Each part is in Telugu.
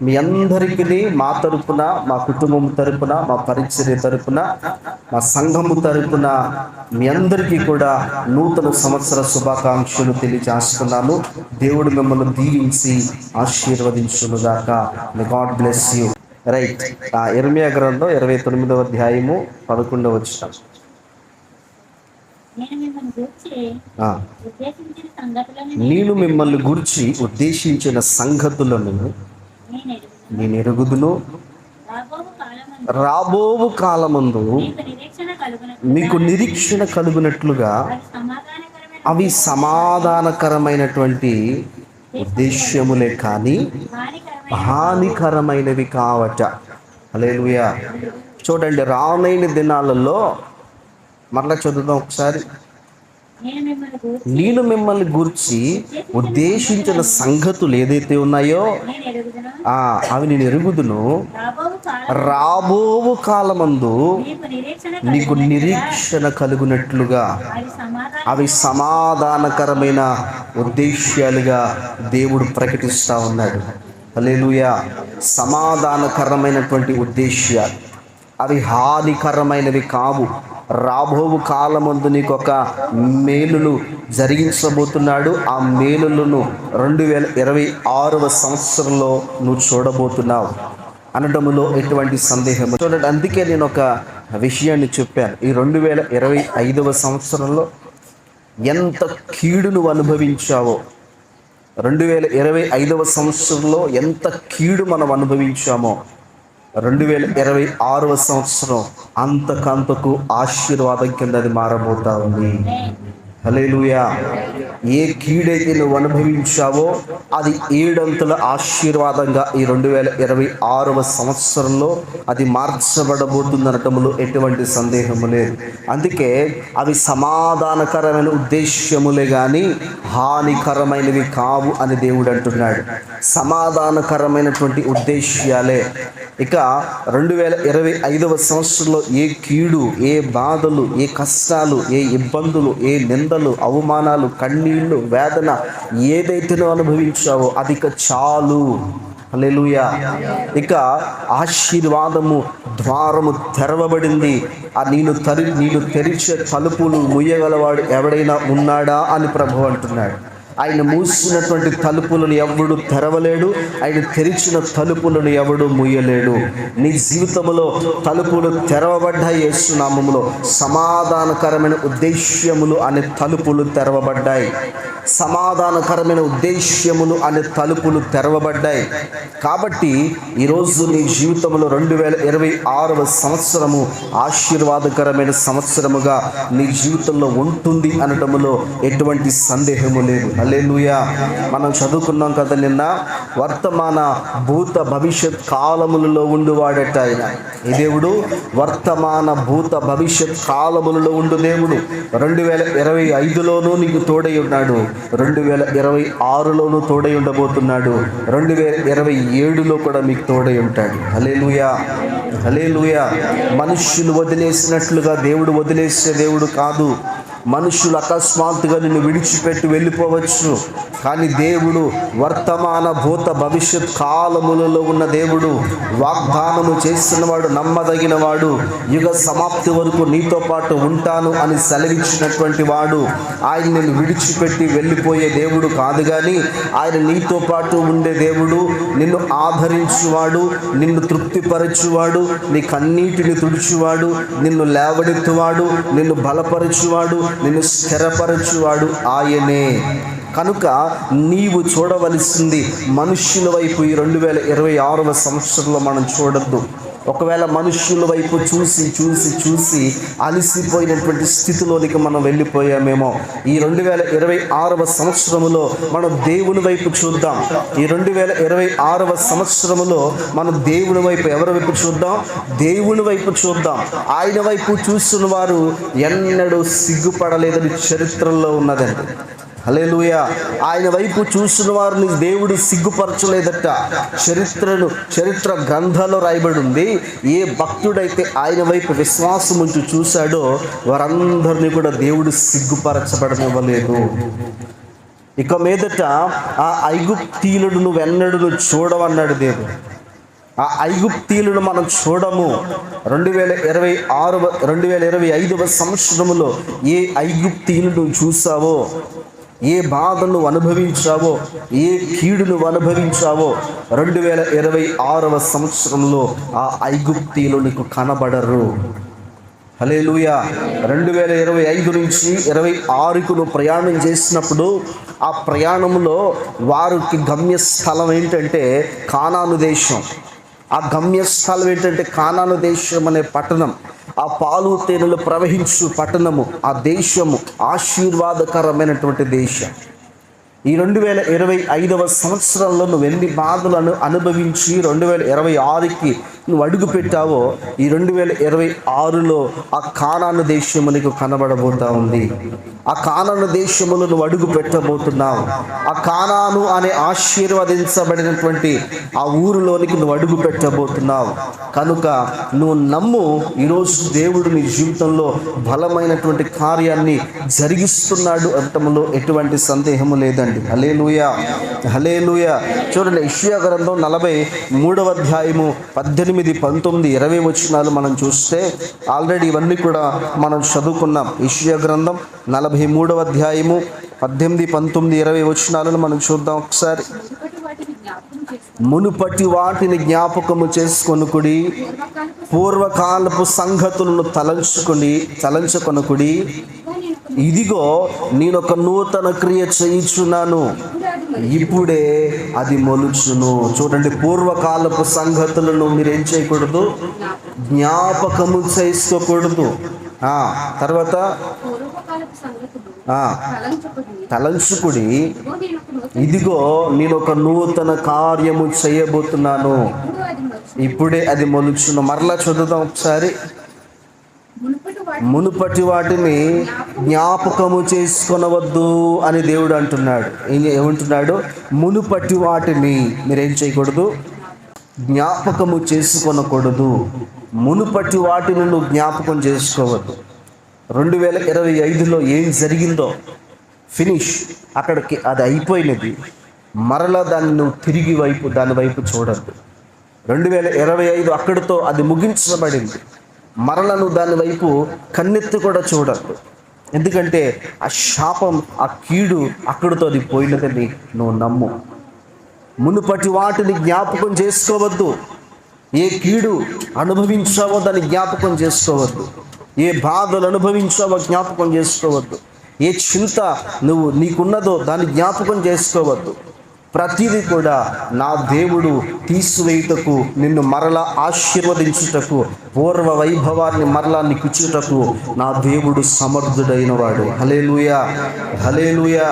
మీ అందరికీ మా తరపున మా కుటుంబం తరపున మా పరిచర్య తరపున మా సంఘము తరపున మీ అందరికీ కూడా నూతన సంవత్సర శుభాకాంక్షలు తెలియజేస్తున్నాను. దేవుడు మిమ్మల్ని దీవించి ఆశీర్వదించును దాకా గాడ్ బ్లెస్ యూ రైట్ ఆ ఇర్మియా గ్రంథం ఇరవై తొమ్మిదవ అధ్యాయము పదకొండవ వచ్చిన నేను మిమ్మల్ని గూర్చి ఉద్దేశించిన సంగతులను నేను మిమ్మల్ని ఎరుగుదును. రాబోవు కాలమందు మీకు నిరీక్షణ కలుగునట్లుగా అవి సమాధానకరమైనటువంటి ఉద్దేశ్యములే కానీ హానికరమైనవి కావట. అలేలుయా చూడండి రానైన దినాలలో మరలా చదువుదాం ఒకసారి. నేను మిమ్మల్ని గూర్చి గురించి ఉద్దేశించిన సంగతులు ఏదైతే ఉన్నాయో అవి నేను ఎరుగుదును. రాబోవు కాలం కాలమందు నీకు నిరీక్షణ కలుగునట్లుగా అవి సమాధానకరమైన ఉద్దేశ్యాలుగా దేవుడు ప్రకటిస్తూ ఉన్నాడు. హల్లెలూయా. సమాధానకరమైనటువంటి ఉద్దేశ్యాలు. అవి హానికరమైనవి కావు. రాబోవు కాలమందు నీకు ఒక మేలులు జరిగించబోతున్నాడు. ఆ మేలులను రెండు వేల ఇరవై ఆరవ సంవత్సరంలో నువ్వు చూడబోతున్నావు. అనడములో ఎటువంటి సందేహం చూడండి అందుకే నేను ఒక విషయాన్ని చెప్పాను. ఈ రెండు వేల ఇరవై ఐదవ సంవత్సరంలో ఎంత కీడు నువ్వు అనుభవించావో? రెండు వేల ఇరవై ఐదవ సంవత్సరంలో ఎంత కీడు మనం అనుభవించామో? రెండు వేల ఇరవై ఆరవ సంవత్సరం అంతకంతకు ఆశీర్వాదం కింద అది మారబోతా ఉంది. హలేలుయా ఏ కీడైతే నువ్వు అనుభవించావో అది ఏడంతుల ఆశీర్వాదంగా ఈ రెండు వేల ఇరవై ఆరవ సంవత్సరంలో అది మార్చబడబోతుందనటములో ఎటువంటి సందేహము లేదు. అందుకే అవి సమాధానకరమైన ఉద్దేశ్యములే కానీ హానికరమైనవి కావు అని దేవుడు అంటున్నాడు. సమాధానకరమైనటువంటి ఉద్దేశ్యాలే. ఇక రెండు వేల ఇరవై ఐదవ సంవత్సరంలో ఏ కీడు ఏ బాధలు ఏ కష్టాలు ఏ ఇబ్బందులు ఏ నిందలు అవమానాలు కన్నీళ్ళు వేదన ఏదైతే నువ్వు అనుభవించావో అది ఇక చాలు. హల్లెలూయా. ఇక ఆశీర్వాదము ద్వారము తెరవబడింది. ఆ నేను తరి నేను తెరిచే తలుపులు ముయ్యగలవాడు ఎవడైనా ఉన్నాడా అని ప్రభు అంటున్నాడు. ఆయన మూసినటువంటి తలుపులను ఎవడు తెరవలేడు ఆయన తెరిచిన తలుపులను ఎవడు ముయ్యలేడు నీ జీవితంలో తలుపులు తెరవబడ్డాయి యేసునామంలో సమాధానకరమైన ఉద్దేశ్యములు అనే తలుపులు తెరవబడ్డాయి. సమాధానకరమైన ఉద్దేశ్యములు అనే తలుపులు తెరవబడ్డాయి. కాబట్టి ఈరోజు నీ జీవితంలో రెండు వేల ఇరవై ఆరవ సంవత్సరము ఆశీర్వాదకరమైన సంవత్సరముగా నీ జీవితంలో ఉంటుంది అనటములో ఎటువంటి సందేహము లేదు. అలేలుయా మనం చదువుకున్నాం కదా నిన్న వర్తమాన భూత భవిష్యత్ కాలములలో ఉండువాడట ఆయన. ఈ దేవుడు వర్తమాన భూత భవిష్యత్ కాలములలో ఉండు దేవుడు. రెండు వేల ఇరవై ఐదులోనూ నీకు తోడై ఉన్నాడు. రెండు వేల ఇరవై ఆరులోనూ తోడై ఉండబోతున్నాడు. రెండు వేల ఇరవై ఏడులో కూడా మీకు తోడై ఉంటాడు. హలేలుయా హలేలుయా మనుష్యులు వదిలేసినట్లుగా దేవుడు వదిలేసే దేవుడు కాదు. మనుషులు అకస్మాత్తుగా నిన్ను విడిచిపెట్టి వెళ్ళిపోవచ్చు. కానీ దేవుడు వర్తమాన భూత భవిష్యత్ కాలములలో ఉన్న దేవుడు వాగ్దానము చేస్తున్నవాడు నమ్మదగిన వాడు యుగ సమాప్తి వరకు నీతో పాటు ఉంటాను అని సెలవిచ్చినటువంటి వాడు ఆయన నిన్ను విడిచిపెట్టి వెళ్ళిపోయే దేవుడు కాదు కానీ ఆయన నీతో పాటు ఉండే దేవుడు నిన్ను ఆదరించువాడు నిన్ను తృప్తిపరచువాడు నీ కన్నీటిని తుడుచువాడు నిన్ను లేవడెత్తువాడు నిన్ను బలపరచువాడు నిన్ను స్థిరపరచువాడు ఆయనే. కనుక నీవు చూడవలసింది మనుష్యుల వైపు ఈ రెండు వేల ఇరవై ఆరవ సంవత్సరంలో మనం చూడద్దు. ఒకవేళ మనుష్యుల వైపు చూసి చూసి చూసి అలసిపోయినటువంటి స్థితిలోనికి మనం వెళ్ళిపోయామేమో. ఈ రెండు వేల ఇరవై ఆరవ సంవత్సరములో మనం దేవుని వైపు చూద్దాం. ఈ రెండు వేల ఇరవై ఆరవ సంవత్సరములో మనం దేవుని వైపు ఎవరి వైపు చూద్దాం? దేవుని వైపు చూద్దాం. ఆయన వైపు చూస్తున్న వారు ఎన్నడూ సిగ్గుపడలేదని చరిత్రలో ఉన్నదండి. హలేలుయ ఆయన వైపు చూసిన వారిని దేవుడు సిగ్గుపరచలేదట. చరిత్రను చరిత్ర గ్రంథాల్లో రాయబడి ఉంది ఏ భక్తుడైతే ఆయన వైపు విశ్వాసం ఉంచి చూశాడో వారందరినీ కూడా దేవుడు సిగ్గుపరచబడనివ్వలేదు. ఇక మీదట ఆ ఐగుప్తీయులను నువ్వెన్నడూ చూడవన్నాడు దేవుడు. ఆ ఐగుప్తీయులను మనం చూడము. రెండు వేల ఇరవై ఆరు రెండు వేల ఇరవై ఐదవ సంవత్సరంలో ఏ ఐగుప్తీయులు చూసావో ఏ బాధను అనుభవించావో ఏ కీడును అనుభవించావో రెండు వేల ఇరవై ఆరవ సంవత్సరంలో ఆ ఐగుప్తీలు నీకు కనబడరు. హలేలుయ రెండు వేల ఇరవై ఐదు నుంచి ఇరవై ఆరుకు నువ్వు ప్రయాణం చేసినప్పుడు ఆ ప్రయాణంలో వారికి గమ్యస్థలం ఏంటంటే కానాను దేశం. ఆ గమ్యస్థలం ఏంటంటే కానాను దేశం అనే పట్టణం. ఆ పాలు తేనెలు ప్రవహించు పట్టణము ఆ దేశము ఆశీర్వాదకరమైనటువంటి దేశం. ఈ రెండు వేల ఇరవై ఐదవ సంవత్సరంలో నువ్వు ఎన్ని బాధలను అనుభవించి రెండు వేల ఇరవై ఆరుకి నువ్వు అడుగు పెట్టావో ఈ రెండు వేల ఇరవై ఆరులో ఆ కానాను దేశము నీకు కనబడబోతా ఉంది. ఆ కానాను దేశములో నువ్వు అడుగు పెట్టబోతున్నావు. ఆ కానాను అనే ఆశీర్వదించబడినటువంటి ఆ ఊరిలోనికి నువ్వు అడుగు పెట్టబోతున్నావు. కనుక నువ్వు నమ్ము ఈరోజు దేవుడు నీ జీవితంలో బలమైనటువంటి కార్యాన్ని జరిగిస్తున్నాడు అనటంలో ఎటువంటి సందేహము లేదండి. హలేలుయ హలేలుయ చూడండి ఇష్యా గ్రంథం నలభై మూడవ అధ్యాయము పద్దెనిమిది పంతొమ్మిది ఇరవై వచనాలు మనం చూస్తే ఆల్రెడీ ఇవన్నీ కూడా మనం చదువుకున్నాం. ఇష్యా గ్రంథం నలభై మూడవ అధ్యాయము పద్దెనిమిది పంతొమ్మిది ఇరవై వచనాలను మనం చూద్దాం ఒకసారి. మునుపటి వాటిని జ్ఞాపకం జ్ఞాపకము చేసుకొనుకుడి పూర్వకాలపు పూర్వకాలపు సంగతులను తలంచుకుని తలంచుకొనుకుడి ఇదిగో నేను ఒక నూతన క్రియ చేయించున్నాను. ఇప్పుడే అది మొలుచును. చూడండి పూర్వకాలపు సంగతులను మీరు ఏం చేయకూడదు? జ్ఞాపకము చేసుకోకూడదు ఆ, తర్వాత? తలంచుకుడి. ఇదిగో నేను ఒక నూతన కార్యము చేయబోతున్నాను. ఇప్పుడే అది మొలుచును. మరలా చదువుదాం ఒకసారి. మునుపటి వాటిని జ్ఞాపకము చేసుకొనవద్దు అని దేవుడు అంటున్నాడు. ఏమంటున్నాడు? మునుపటి వాటిని మీరేం చేయకూడదు? జ్ఞాపకము చేసుకొనకూడదు. మునుపటి వాటిని నువ్వు జ్ఞాపకం చేసుకోవద్దు. రెండు వేల ఇరవై ఐదులో ఏం జరిగిందో ఫినిష్ అక్కడికి అది అయిపోయినది. మరలా దాన్ని నువ్వు తిరిగి వైపు దాని వైపు చూడద్దు. రెండు వేల ఇరవై ఐదు అక్కడితో అది ముగించబడింది. మరల నువ్వు దాని వైపు కన్నెత్తి కూడా చూడద్దు ఎందుకంటే ఆ శాపం ఆ కీడు అక్కడితో అది పోయినదని నువ్వు నమ్ము. మునుపటి వాటిని జ్ఞాపకం చేసుకోవద్దు. ఏ కీడు అనుభవించావో దాన్ని జ్ఞాపకం చేసుకోవద్దు. ఏ బాధలు అనుభవించావో జ్ఞాపకం చేసుకోవద్దు. ఏ చింత నువ్వు నీకున్నదో దాన్ని జ్ఞాపకం చేసుకోవద్దు. ప్రతిదీ కూడా నా దేవుడు తీసివేయుటకు నిన్ను మరలా ఆశీర్వదించుటకు పూర్వ వైభవాన్ని మరలా నీకుచ్చుటకు నా దేవుడు సమర్థుడైన వాడు హలేలుయా హలేలుయా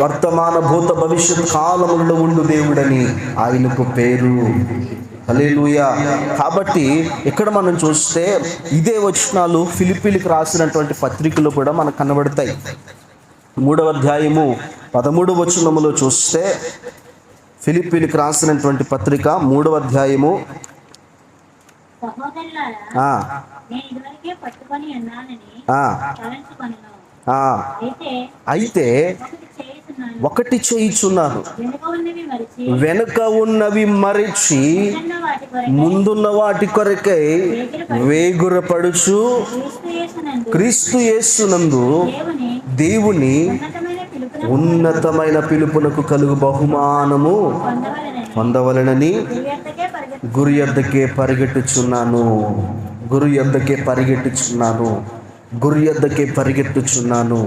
వర్తమాన భూత భవిష్యత్ కాలములలో ఉండు దేవుడని ఆయనకు పేరు. హలేలుయా కాబట్టి ఇక్కడ మనం చూస్తే ఇదే వచనాలు ఫిలిపిలికి రాసినటువంటి పత్రికలు కూడా మనకు కనబడతాయి. మూడవ అధ్యాయము పదమూడు వచనములో చూస్తే ఫిలిప్పీలకు రాసినటువంటి పత్రిక మూడవ అధ్యాయము. అయితే ఒకటి చేయుచున్నాను. చేయిచున్నారు వెనుక ఉన్నవి మరిచి ముందున్న వాటి కొరకై వేగురపడుచు. క్రీస్తు యేసునందు దేవుని ఉన్నతమైన పిలుపునకు కలుగు బహుమానము పొందవలనని గురి యొద్దకే పరిగెట్టుచున్నాను గురు యొద్దకే పరిగెట్టుచున్నాను గురి యొద్దకే పరిగెట్టుచున్నాను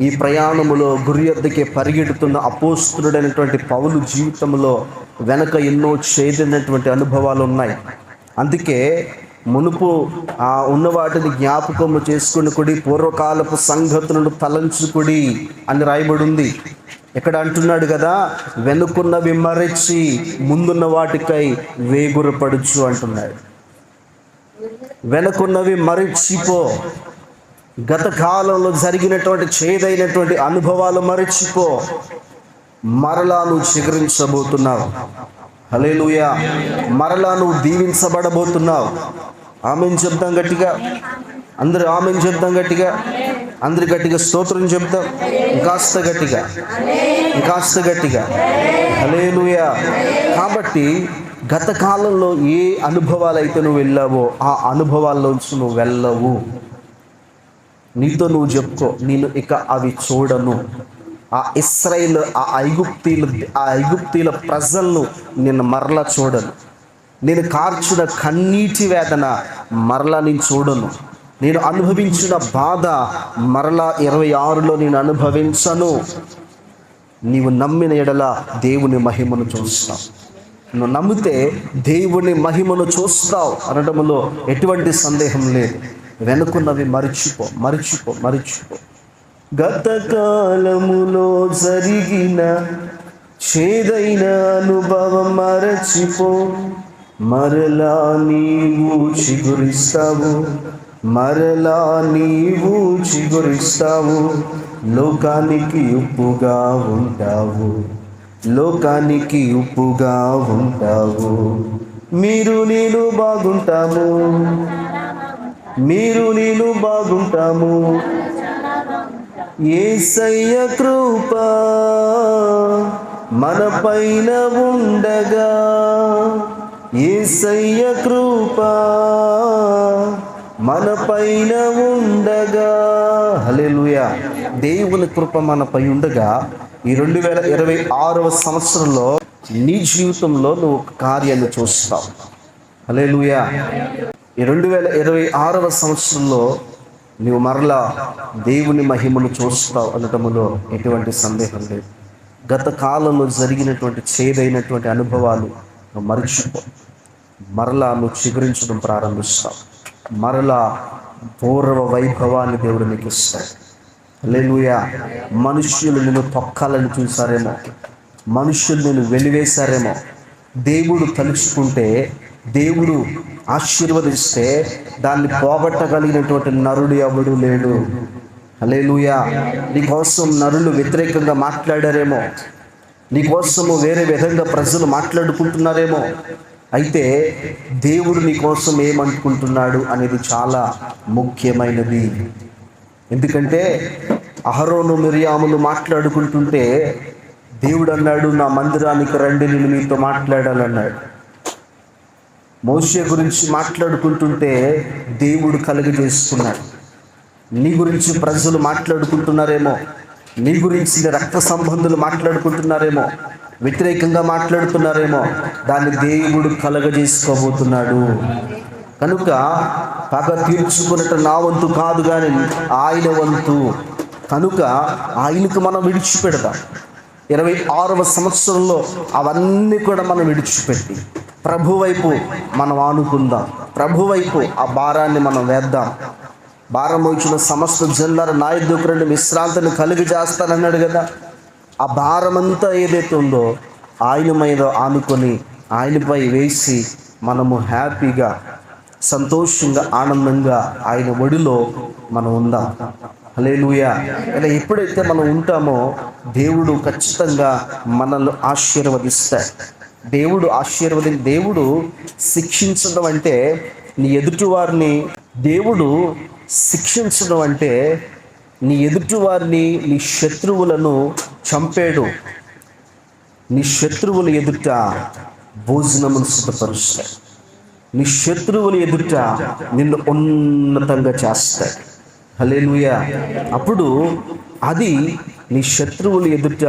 ఈ ప్రయాణములో గురి యొద్దకే పరిగెడుతున్న అపోస్తుడైనటువంటి పౌలు జీవితంలో వెనక ఎన్నో చేదైనటువంటి అనుభవాలు ఉన్నాయి అందుకే మునుపు ఆ ఉన్న వాటిని జ్ఞాపకము చేసుకుని కుడి పూర్వకాలపు సంగతులను తలంచుకుడి అని రాయబడి ఉంది ఇక్కడ అంటున్నాడు కదా? వెనుకున్నవి మరచి ముందున్న వాటికై వేగురపడుచు అంటున్నాడు. వెనుకున్నవి మరచిపో. గత కాలంలో జరిగినటువంటి చేదైనటువంటి అనుభవాలు మరచిపో. మరలా నువ్వు చిగురించబోతున్నావు. హలేలుయా మరలా నువ్వు దీవించబడబోతున్నావు. ఆమెను చెప్తాం గట్టిగా. అందరు ఆమెను చెప్తాం గట్టిగా. అందరు గట్టిగా స్తోత్రం చెప్తాం కాస్త గట్టిగా. ఇంకాస్త గట్టిగా. హలేలుయా కాబట్టి గత కాలంలో ఏ అనుభవాలు అయితే నువ్వు వెళ్ళావో ఆ అనుభవాల్లోంచి నువ్వు వెళ్ళవు. నీతో నువ్వు చెప్పుకో. నేను ఇక అవి చూడను. ఆ ఇస్రాయిల్ ఆ ఐగుప్తీల ఆ ఐగుప్తీల ప్రజలను నేను మరలా చూడను. నేను కార్చిన కన్నీటి వేదన మరలా నేను చూడను. నేను అనుభవించిన బాధ మరలా ఇరవై ఆరులో నేను అనుభవించను. నీవు నమ్మిన ఎడల దేవుని మహిమను చూస్తావు. నువ్వు నమ్మితే దేవుని మహిమను చూస్తావు అనడంలో ఎటువంటి సందేహం లేదు. వెనుకున్నవి మరిచిపో మరిచిపో మరిచిపో. గతకాలములో జరిగిన చేదైన అనుభవం మరచిపో. మరలా నీవు చిగురిస్తావు. మరలా నీవు చిగురిస్తావు. లోకానికి ఉప్పుగా ఉంటావు. లోకానికి ఉప్పుగా ఉంటావు. మీరు నేను బాగుంటాము. మీరు నేను బాగుంటాము. ఏసయ్య కృప మన పైన ఉండగా. ఏసయ్య కృప మన పైన ఉండగా. హలెలుయా దేవుని కృప మనపై ఉండగా. ఈ రెండు వేల ఇరవై ఆరవ సంవత్సరంలో నీ జీవితంలో నువ్వు ఒక కార్యాన్ని చూస్తావు. హల్లెలూయా. ఈ రెండు వేల ఇరవై ఆరవ సంవత్సరంలో నీవు మరలా దేవుని మహిమను చూస్తావు అనటములో ఎటువంటి సందేహం లేదు. గత కాలంలో జరిగినటువంటి చేదైనటువంటి అనుభవాలు నువ్వు మరిచిపో. మరలా నువ్వు చిగురించడం ప్రారంభిస్తావు. మరలా పూర్వ వైభవాన్ని దేవుడు నీకు ఇస్తాడు. లేనుయా మనుష్యులు నిన్ను తొక్కాలని చూసారేమో మనుష్యులు నేను వెలివేశారేమో. దేవుడు తలుచుకుంటే దేవుడు ఆశీర్వదిస్తే దాన్ని పోగొట్టగలిగినటువంటి నరుడు ఎవడు లేడు. అలేలుయా నీకోసం నరులు వ్యతిరేకంగా మాట్లాడారేమో. నీకోసము వేరే విధంగా ప్రజలు మాట్లాడుకుంటున్నారేమో. అయితే దేవుడు నీకోసం ఏమనుకుంటున్నాడు అనేది చాలా ముఖ్యమైనది. ఎందుకంటే అహరోను మిరియాములు మాట్లాడుకుంటుంటే దేవుడు అన్నాడు నా మందిరానికి రండి నేను మీతో మాట్లాడాలన్నాడు. మోసే గురించి మాట్లాడుకుంటుంటే దేవుడు కలుగజేసుకున్నాడు నీ గురించి ప్రజలు మాట్లాడుకుంటున్నారేమో నీ గురించి రక్త సంబంధులు మాట్లాడుకుంటున్నారేమో వ్యతిరేకంగా మాట్లాడుతున్నారేమో దాన్ని దేవుడు కలగజేసుకోబోతున్నాడు. కనుక పగ తీర్చుకున్నట నా వంతు కాదు కానీ ఆయన వంతు. కనుక ఆయనకు మనం విడిచిపెడదాం. ఇరవై ఆరవ సంవత్సరంలో అవన్నీ కూడా మనం విడిచిపెట్టి ప్రభువైపు మనం ఆనుకుందాం. ప్రభువైపు ఆ భారాన్ని మనం వేద్దాం. భారం వచ్చిన సమస్త జనులారు నా ఎద్దుకు రెండు విశ్రాంతిని కలిగి చేస్తానన్నాడు కదా. ఆ భారమంతా ఏదైతే ఉందో ఆయన మీద ఆనుకొని ఆయనపై వేసి మనము హ్యాపీగా సంతోషంగా ఆనందంగా ఆయన ఒడిలో మనం ఉందాం. హలేలుయా ఇలా ఎప్పుడైతే మనం ఉంటామో దేవుడు ఖచ్చితంగా మనల్ని ఆశీర్వదిస్తాడు. దేవుడు ఆశీర్వది దేవుడు శిక్షించడం అంటే నీ ఎదుటివారిని దేవుడు శిక్షించడం అంటే నీ ఎదుటివారిని నీ శత్రువులను చంపాడు. నీ శత్రువుల ఎదుట భోజనమును సిద్ధపరుస్తాడు. నీ శత్రువుల ఎదుట నిన్ను ఉన్నతంగా చేస్తాడు. హలేలుయా అప్పుడు అది నీ శత్రువులు ఎదుట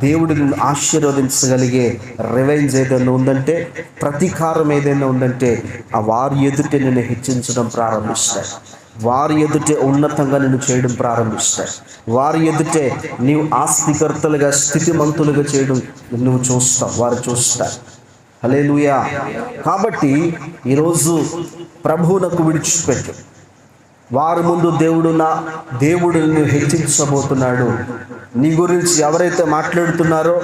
దేవుడు నిన్ను ఆశీర్వదించగలిగే రివెంజ్ ఏదైనా ఉందంటే ప్రతీకారం ఏదైనా ఉందంటే ఆ వారి ఎదుటే నిన్ను హెచ్చించడం ప్రారంభిస్తాయి. వారి ఎదుటే ఉన్నతంగా నిన్ను చేయడం ప్రారంభిస్తాయి. వారి ఎదుటే నీవు ఆస్తికర్తలుగా స్థితిమంతులుగా చేయడం నువ్వు చూస్తావు వారు చూస్తారు. హలే కాబట్టి ఈరోజు ప్రభువునకు విడిచిపెట్టు. వారి ముందు దేవుడు నా దేవుడిని హెచ్చించబోతున్నాడు. నీ గురించి ఎవరైతే మాట్లాడుతున్నారో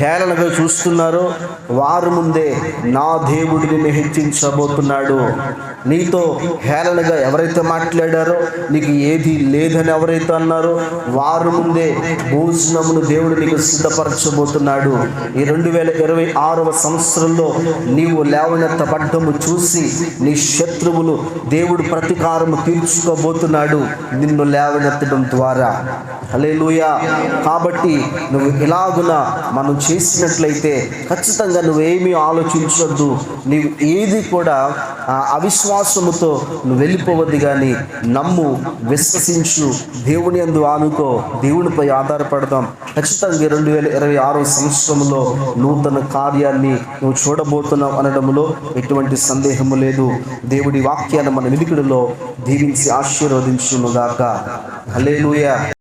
హేళనగా చూస్తున్నారో వారు ముందే నా దేవుడిని నేను హెచ్చించబోతున్నాడు నీతో హేళనగా ఎవరైతే మాట్లాడారో నీకు ఏది లేదని ఎవరైతే అన్నారో వారు ముందే భోజనమును దేవుడు నీకు సిద్ధపరచబోతున్నాడు. ఈ రెండు వేల ఇరవై ఆరవ సంవత్సరంలో నీవు లేవనెత్తబడ్డము చూసి నీ శత్రువులు దేవుడు ప్రతీకారము తీర్చుకోబోతున్నాడు నిన్ను లేవనెత్తడం ద్వారా. హల్లెలూయా. కాబట్టి నువ్వు ఇలాగున మనం చేసినట్లయితే ఖచ్చితంగా నువ్వేమీ ఆలోచించొద్దు. నీవు ఏది కూడా అవిశ్వాసముతో నువ్వు వెళ్ళిపోవద్దు కానీ నమ్ము విశ్వసించు దేవుని అందు ఆనుకో దేవునిపై ఆధారపడదాం. ఖచ్చితంగా రెండు వేల ఇరవై ఆరో సంవత్సరంలో నూతన కార్యాన్ని నువ్వు చూడబోతున్నావు అనడంలో ఎటువంటి సందేహము లేదు. దేవుడి వాక్యాన్ని మన వినికిడిలో దీవించి ఆశీర్వదించునుగాక. హల్లెలూయా.